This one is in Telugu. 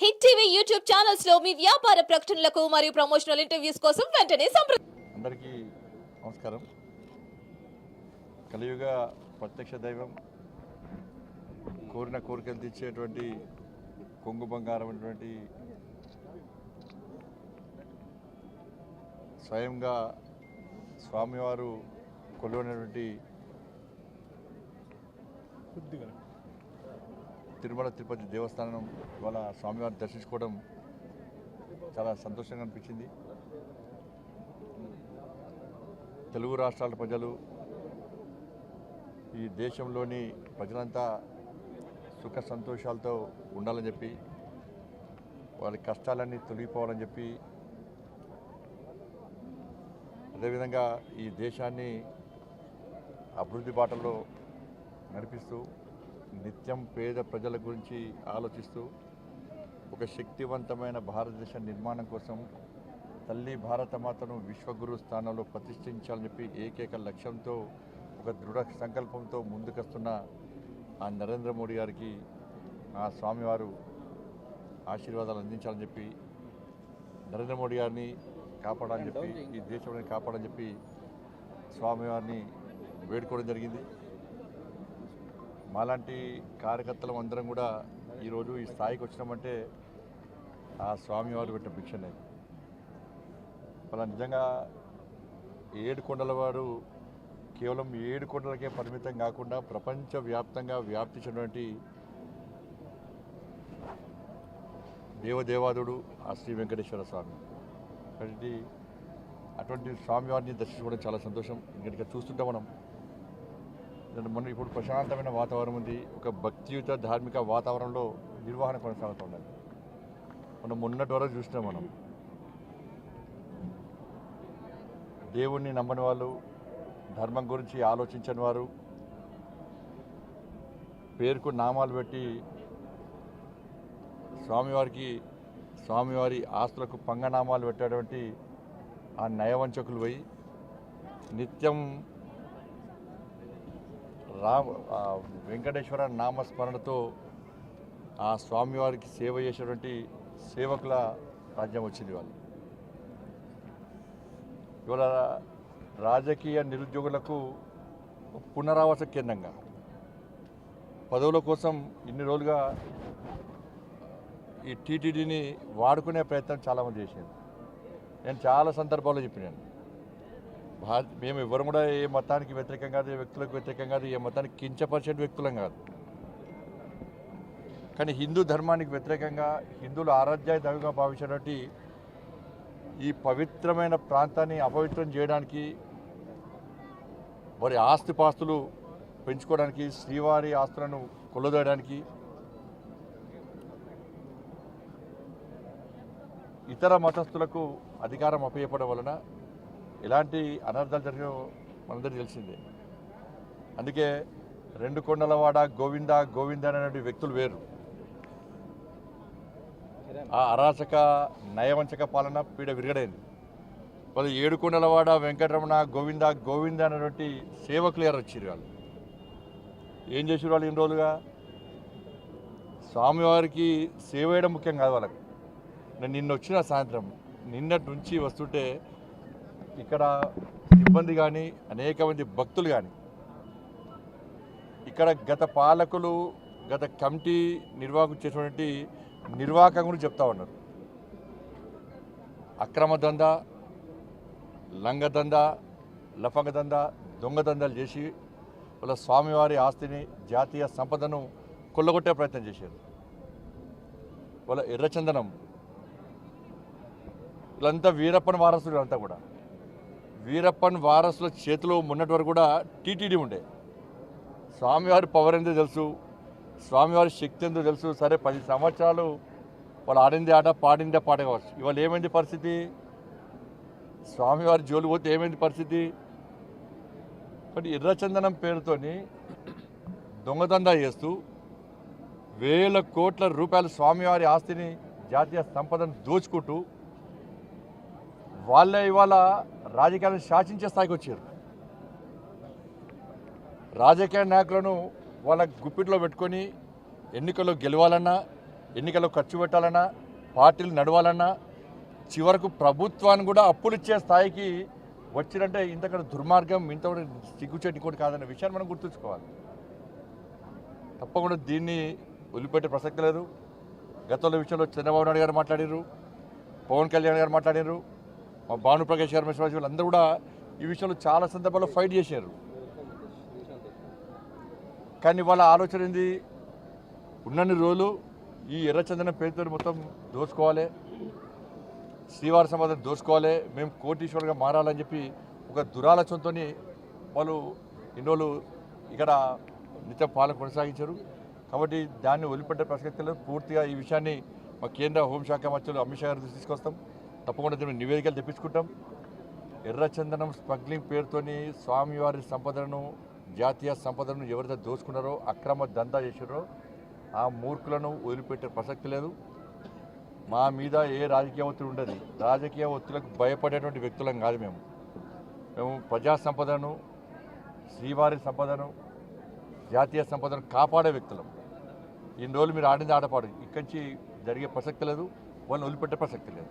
హిట్ టీవీ యూట్యూబ్ ఛానల్స్లో మీ వ్యాపార ప్రకటనలకు మరియు ప్రమోషనల్ ఇంటర్వ్యూస్ కోసం వెంటనే అందరికీ నమస్కారం. కలియుగ ప్రత్యక్ష దైవం కోరిన కోరికలు తెచ్చేటువంటి కొంగు బంగారం అటువంటి స్వయంగా స్వామివారు కొలువైనటువంటి తిరుమల తిరుపతి దేవస్థానం ఇవాళ స్వామివారిని దర్శించుకోవడం చాలా సంతోషంగా అనిపించింది. తెలుగు రాష్ట్రాల ప్రజలు ఈ దేశంలోని ప్రజలంతా సుఖ సంతోషాలతో ఉండాలని చెప్పి వాళ్ళ కష్టాలన్నీ తొలగిపోవాలని చెప్పి అదేవిధంగా ఈ దేశాన్ని అభివృద్ధి బాటలో నడిపిస్తూ నిత్యం పేద ప్రజల గురించి ఆలోచిస్తూ ఒక శక్తివంతమైన భారతదేశ నిర్మాణం కోసం తల్లి భారతమాతను విశ్వగురు స్థానంలో ప్రతిష్ఠించాలని చెప్పి ఏకైక లక్ష్యంతో ఒక దృఢ సంకల్పంతో ముందుకొస్తున్న ఆ నరేంద్ర మోడీ గారికి ఆ స్వామివారు ఆశీర్వాదాలు అందించాలని చెప్పి నరేంద్ర మోడీ గారిని కాపాడాలని చెప్పి ఈ దేశంలో కాపాడని చెప్పి స్వామివారిని వేడుకోవడం జరిగింది. మాలాంటి కార్యకర్తలం అందరం కూడా ఈరోజు ఈ స్థాయికి వచ్చినామంటే ఆ స్వామివారు పెట్టిన భిక్షనే. అలా నిజంగా ఏడు కొండల వారు కేవలం ఏడు కొండలకే పరిమితం కాకుండా ప్రపంచవ్యాప్తంగా వ్యాప్తి చెందినటువంటి దేవదేవాదుడు ఆ శ్రీ వెంకటేశ్వర స్వామి. కాబట్టి అటువంటి స్వామివారిని దర్శించుకోవడం చాలా సంతోషం. ఇంకా చూస్తుంటే మనం. మొన్న ఇప్పుడు ప్రశాంతమైన వాతావరణం ఉంది. ఒక భక్తియుత ధార్మిక వాతావరణంలో నిర్వహణ కొనసాగుతున్నది మనం మొన్నటి వరకు చూసినాం మనం. దేవుణ్ణి నమ్మని వాళ్ళు ధర్మం గురించి ఆలోచించని వారు పేరుకు నామాలు పెట్టి స్వామివారికి స్వామివారి ఆస్తులకు పంగనామాలు పెట్టేటువంటి ఆ నయవంచకులు పోయి నిత్యం రామ వెంకటేశ్వర నామస్మరణతో ఆ స్వామివారికి సేవ చేసేటువంటి సేవకుల రాజ్యం వచ్చింది వాళ్ళు ఇవాళ రాజకీయ నిరుద్యోగులకు పునరావాస కేంద్రంగా. పదవుల కోసం ఇన్ని రోజులుగా ఈ టీటీడీని వాడుకునే ప్రయత్నం చాలామంది చేసింది నేను చాలా సందర్భాల్లో చెప్పినాను. భారత మేము ఎవరు కూడా ఏ మతానికి వ్యతిరేకం కాదు ఏ వ్యక్తులకు వ్యతిరేకం కాదు ఏ మతానికి కించపరిచే వ్యక్తులం కాదు. కానీ హిందూ ధర్మానికి వ్యతిరేకంగా హిందువులు ఆరాధ్యాయ దైవంగా భావించినటువంటి ఈ పవిత్రమైన ప్రాంతాన్ని అపవిత్రం చేయడానికి వారి ఆస్తిపాస్తులు పెంచుకోవడానికి శ్రీవారి ఆస్తులను కొల్లదోయడానికి ఇతర మతస్థులకు అధికారం అప్పయపడం వలన ఎలాంటి అనర్థాలు జరిగే మనందరికీ తెలిసిందే. అందుకే రెండు కొండలవాడ గోవింద గోవింద అనేటువంటి వ్యక్తులు వేరు. ఆ అరాచక నయవంచక పాలన పీడ విరగడైంది. వాళ్ళు ఏడుకొండలవాడ వెంకటరమణ గోవింద గోవింద అనేటువంటి సేవకులు ఎవరు వచ్చారు వాళ్ళు? ఏం చేసారు వాళ్ళు ఇన్ని రోజులుగా? స్వామివారికి సేవ చేయడం ముఖ్యం కాదు వాళ్ళకు. నేను నిన్న వచ్చిన సాయంత్రం నిన్నటి నుంచి వస్తుంటే ఇక్కడ సిబ్బంది కానీ అనేక మంది భక్తులు కానీ ఇక్కడ గత పాలకులు గత కమిటీ నిర్వాహకులు చేసినటువంటి నిర్వాహకం గురించి చెప్తా ఉన్నారు. అక్రమ దంద లంగ దందా లఫంగ దంద దొంగ దందాలు చేసి వాళ్ళ స్వామివారి ఆస్తిని జాతీయ సంపదను కొల్లగొట్టే ప్రయత్నం చేశారు. వాళ్ళ ఎర్రచందనం వీళ్ళంతా వీరప్పని వారసులు అంతా కూడా. వీరప్పన్ వారసుల చేతిలో మొన్నటి వరకు కూడా టీటీడీ ఉండే. స్వామివారి పవర్ ఎంతో తెలుసు స్వామివారి శక్తి ఎంతో తెలుసు. సరే పది సంవత్సరాలు వాళ్ళు ఆడింది ఆట పాడిందే పాట కావచ్చు. ఇవాళ ఏమైంది పరిస్థితి? స్వామివారి జోలు పోతే ఏమైంది పరిస్థితి? కాబట్టి ఎర్రచందనం పేరుతోని దొంగదందా చేస్తూ వేల కోట్ల రూపాయల స్వామివారి ఆస్తిని జాతీయ సంపదను దోచుకుంటూ వాళ్ళే ఇవాళ రాజకీయాలను శాసించే స్థాయికి వచ్చారు. రాజకీయ నాయకులను వాళ్ళ గుప్పిట్లో పెట్టుకొని ఎన్నికల్లో గెలవాలన్నా ఎన్నికల్లో ఖర్చు పెట్టాలన్నా పార్టీలు నడవాలన్నా చివరకు ప్రభుత్వాన్ని కూడా అప్పులు ఇచ్చే స్థాయికి వచ్చినంటే ఇంతకన్నా దుర్మార్గం ఇంత కూడా సిగ్గుచేటి కూడా కాదన్న విషయాన్ని మనం గుర్తుంచుకోవాలి. తప్పకుండా దీన్ని వదిలిపెట్టే ప్రసక్తి లేదు. గతంలో విషయంలో చంద్రబాబు నాయుడు గారు మాట్లాడారు పవన్ కళ్యాణ్ గారు మాట్లాడారు మా భానుప్రకాష్ గారు మిశ్రా వీళ్ళందరూ కూడా ఈ విషయంలో చాలా సందర్భాల్లో ఫైట్ చేశారు. కానీ వాళ్ళ ఆలోచన ఏంది? ఉన్నన్ని రోజులు ఈ ఎర్రచందనం పేరుతో మొత్తం దోచుకోవాలి. శ్రీవారి సమాధానం దోచుకోవాలి. మేము కోటీశ్వరుగా మారాలని చెప్పి ఒక దురాలోచనతో వాళ్ళు ఎన్నోళ్ళు ఇక్కడ నిత్యం పాలన కొనసాగించారు. కాబట్టి దాన్ని వదిలిపెట్టే ప్రసక్తిలో పూర్తిగా ఈ విషయాన్ని మా కేంద్ర హోంశాఖ మంత్రులు అమిత్ షా గారి తీసుకొస్తాం. తప్పకుండా దీని నివేదికలు తెప్పించుకుంటాం. ఎర్రచందనం స్మగ్లింగ్ పేరుతోని స్వామివారి సంపదను జాతీయ సంపదను ఎవరైతే దోచుకున్నారో అక్రమ దందా చేసారో ఆ మూర్ఖులను వదిలిపెట్టే ప్రసక్తి లేదు. మా మీద ఏ రాజకీయ ఒత్తిడి ఉండదు. రాజకీయ ఒత్తిడికి భయపడేటువంటి వ్యక్తులం కాదు మేము. మేము ప్రజా సంపదను శ్రీవారి సంపదను జాతీయ సంపదను కాపాడే వ్యక్తులం. ఇన్ని రోజులు మీరు ఆడింది ఆడపాడు. ఇక్కడి నుంచి జరిగే ప్రసక్తి లేదు. వాళ్ళని వదిలిపెట్టే ప్రసక్తి లేదు.